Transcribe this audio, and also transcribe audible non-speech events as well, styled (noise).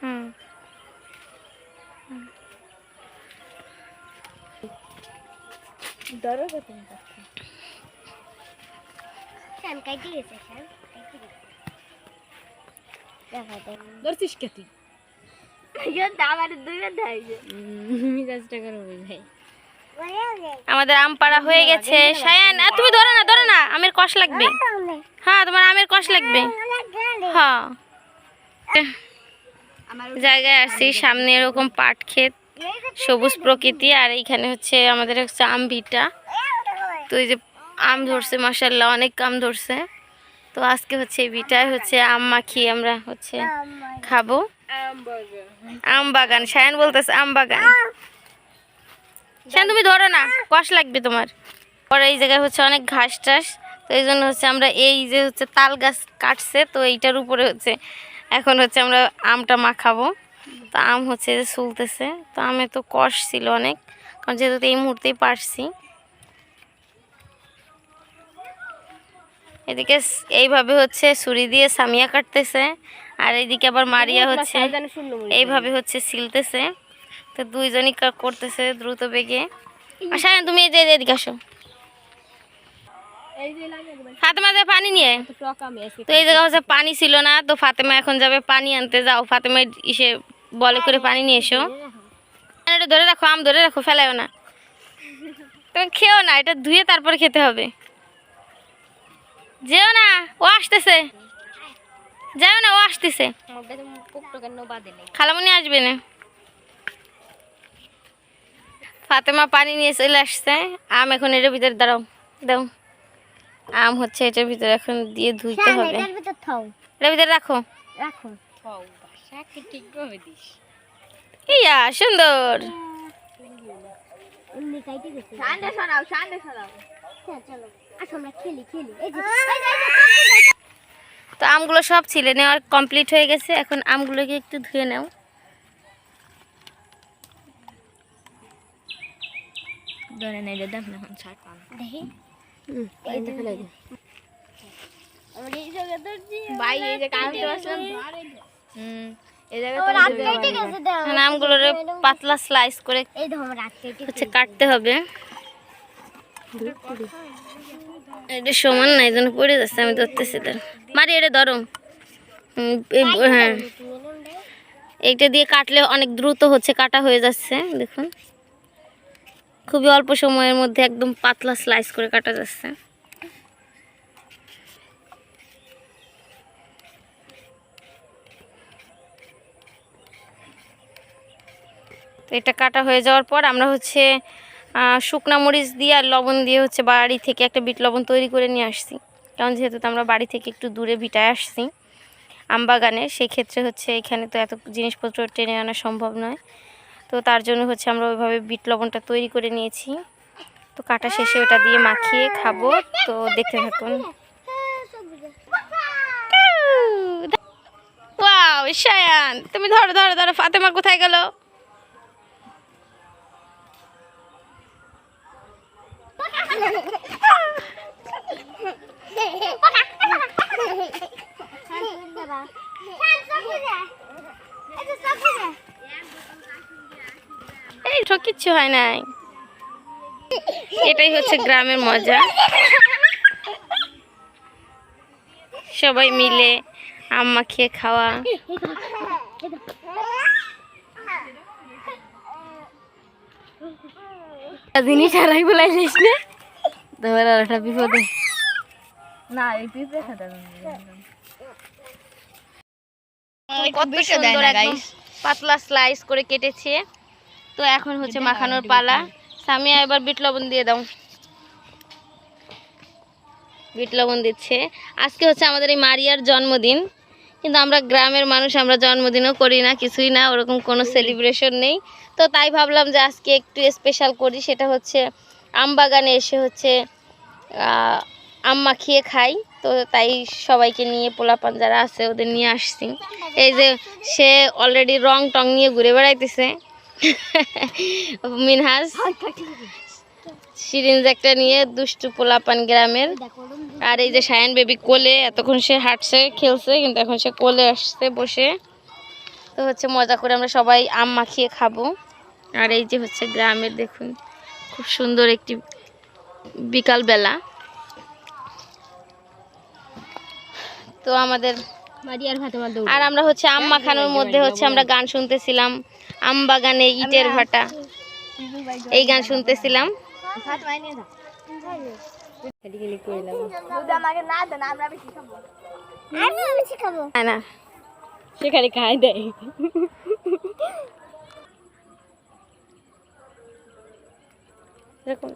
হুম। ধরো তো তুমি শ্যাম কাইতে গেছে শ্যাম কাইতে গেছে। দেখা দেখ ধরছিস কে তুই? আমাদের আম পাড়া হয়ে গেছে। সায়ান তুমি ধরো না ধরো না, আমের কষ লাগবে। হ্যাঁ তোমার আমের কষ লাগবে। হ্যাঁ। জায়গায় আসছি, সামনে এরকম পাট ক্ষেত, সবুজ প্রকৃতি, আর এইখানে হচ্ছে আমাদের হচ্ছে আম ভিটা। তো এই যে আম ধরছে মাসাল্লাহ অনেক আম ধরছে। তো আজকে হচ্ছে ভিটায় হচ্ছে আম মাখিয়ে আমরা হচ্ছে খাব। আম বাগান সায়ন বলতেছে আম বাগান। সায়ন তুমি ধরো না, কষ লাগবে তোমার। পরে এই জায়গায় হচ্ছে অনেক ঘাস টাস, তো এই জন্য হচ্ছে আমরা এই যে হচ্ছে তাল গাছ কাটছে, তো এইটার উপরে হচ্ছে এখন হচ্ছে আমরা আমটা মাখাবো। তো আম হচ্ছে যে চুলতেছে তো আমে তো কষ ছিল অনেক, কারণ যেহেতু এই মুহূর্তেই পারছি। এদিকে এইভাবে হচ্ছে ছুরি দিয়ে সামিয়া কাটতেছে। আর এইদিকে আবার মারিয়া হচ্ছে এইভাবে হচ্ছে সিলতেছে। তো দুইজনই করতেছে দ্রুত বেগে। তুমি এই যে এদিকে আসো। ফাতেমা যা পানি নিয়ে। তো এই জায়গা হচ্ছে পানি ছিল না তো ফাতেমা এখন যাবে পানি আনতে। যাও ফাতেমা ইসে বলে করে পানি নিয়ে এসো। ধরে রাখো আম ধরে রাখো ফেলাইও না। তুমি খেও না এটা ধুয়ে তারপরে খেতে হবে। যেও না ও আসতেছে। যাও না ও আসতেছে। খালামনি আসবে না। ফাতেমা পানি নিয়ে চলে আসছে। আম এখন এটার ভিতরে দাঁড়াও দাও আম হচ্ছে এটার ভিতরে এখন দিয়ে ধুইতে হবে। এটার ভিতর ভিতরে রাখো। রাখো। খাও শাকে ঠিক ভাবে দিস। ইয়া সুন্দর। এমনি কাইতে গেছে। সান্ডে সরাও সান্ডে সরাও। হ্যাঁ চলো। আসো আমরা খেলি খেলি। এই যে এই যে, এই যে, তো আমগুলো সব ছিলে নেওয়ার কমপ্লিট হয়ে গেছে। এখন আমগুলোকে একটু ধুয়ে নাও। ধরে নেই রে দেখ না এখন ছাড় পান। দেখি। আমগুলোরে পাতলা স্লাইস করে হচ্ছে কাটতে হবে। এটা সমান না এই জন্য পড়ে যাচ্ছে, আমি ধরতেছি তার মারি, এটা ধরো। হ্যাঁ। এইটা দিয়ে কাটলে অনেক দ্রুত হচ্ছে, কাটা হয়ে যাচ্ছে, দেখুন। খুবই অল্প সময়ের মধ্যে একদম পাতলা স্লাইস করে কাটা যাচ্ছে। এটা কাটা হয়ে যাওয়ার পর আমরা হচ্ছে শুকনা মরিচ দিয়ে আর লবণ দিয়ে হচ্ছে বাড়ি থেকে একটা বিট লবণ তৈরি করে নিয়ে আসছি। কারণ যেহেতু তো আমরা বাড়ি থেকে একটু দূরে ভিটায় আসছি আমবাগানে সেই ক্ষেত্রে হচ্ছে এখানে তো এত জিনিসপত্র টেনে আনা সম্ভব নয়। তো তার জন্য হচ্ছে আমরা ওইভাবে বিট লবণটা তৈরি করে নিয়েছি। তো কাটা শেষে ওটা দিয়ে মাখিয়ে খাব। তো দেখতে থাকুন। শায়ান তুমি ধরো ধরো ধরো, ফাতেমা কোথায় গেল? এই তো কিচ্ছু হয় নাই। এটাই হচ্ছে গ্রামের মজা। সবাই মিলে আম্মা খেয়ে খাওয়া। জিনিস হারাই বলাইছিস না? তোমার আর একটা বিপদে। না এই পিঁপড়ে খাতা কত সুন্দর একদম পাতলা স্লাইস করে কেটেছে। তো এখন হচ্ছে মাখানোর পালা। সামিয়া এবার বিট লবণ দিয়ে দাও। বিট লবণ দিচ্ছে। আজকে হচ্ছে আমাদের এই মারিয়ার জন্মদিন। কিন্তু আমরা গ্রামের মানুষ, আমরা জন্মদিনও করি না, কিছুই না, ওরকম কোনো সেলিব্রেশন নেই। তো তাই ভাবলাম যে আজকে একটু স্পেশাল করি, সেটা হচ্ছে আম বাগানে এসে হচ্ছে আম মাখিয়ে খাই। তো তাই সবাইকে নিয়ে পোলাপান যারা আছে, ওদের নিয়ে আসছি। এই যে সে অলরেডি রং টং নিয়ে ঘুরে বেড়াইতেছে। (laughs) মিনহাজ সিরিঞ্জ একটা নিয়ে দুষ্টু পোলাপান গ্রামের। আর এই যে সায়ন বেবি কোলে এতক্ষণ সে হাঁটছে খেলছে কিন্তু এখন সে কোলে আসছে বসে। তো হচ্ছে মজা করে আমরা সবাই আম মাখিয়ে খাব। আর এই যে হচ্ছে গ্রামের দেখুন খুব সুন্দর একটি বিকাল বেলা তো আমাদের আর আমরা হচ্ছে আম মাখানোর মধ্যে হচ্ছে আমরা গান শুনতেছিলাম। আম বাগানে ইটের ভাটা। এই গান শুনতেছিলাম। ভাত মাই নিয়ে যা খালি খালি কইলাম আমাকে না দেন আমরা বেশি খাব। আমি বেশি খাব। না না। সে খালি খাই দেয়। এরকম।